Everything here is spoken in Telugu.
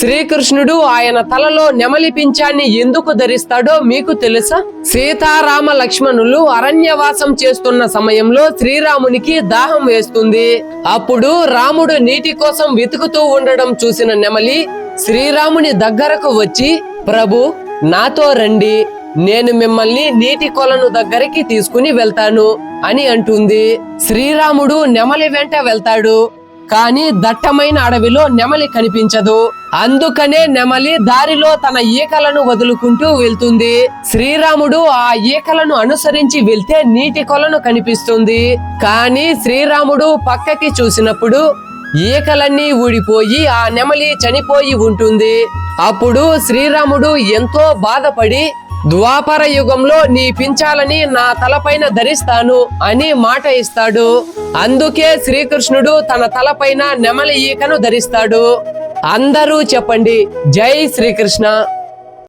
శ్రీకృష్ణుడు ఆయన తలలో నెమలి పింఛాన్ని ఎందుకు ధరిస్తాడో మీకు తెలుసా? సీతారామ లక్ష్మణులు అరణ్యవాసం చేస్తున్న సమయంలో శ్రీరామునికి దాహం వేస్తుంది. అప్పుడు రాముడు నీటి కోసం వెతుకుతూ ఉండడం చూసిన నెమలి శ్రీరాముని దగ్గరకు వచ్చి ప్రభు నాతో రండి. నేను మిమ్మల్ని నీటి కొలను దగ్గరికి తీసుకుని వెళ్తాను అని అంటుంది. శ్రీరాముడు నెమలి వెంట వెళ్తాడు. కానీ దట్టమైన అడవిలో నెమలి కనిపించదు. అందుకనే నెమలి దారిలో తన ఈకలను వదులుకుంటూ వెళ్తుంది. శ్రీరాముడు ఆ ఈకలను అనుసరించి వెళ్తే నీటి కొలను కనిపిస్తుంది. కానీ శ్రీరాముడు పక్కకి చూసినప్పుడు ఈకలన్నీ ఊడిపోయి ఆ నెమలి చనిపోయి ఉంటుంది. అప్పుడు శ్రీరాముడు ఎంతో బాధపడి ద్వాపర యుగంలో నీ పించాలని నా తలపైన ధరిస్తాను అని మాట ఇస్తాడు. అందుకే శ్రీకృష్ణుడు తన తలపైన నెమలి ఈకను ధరిస్తాడు. అందరూ చెప్పండి జై శ్రీకృష్ణ.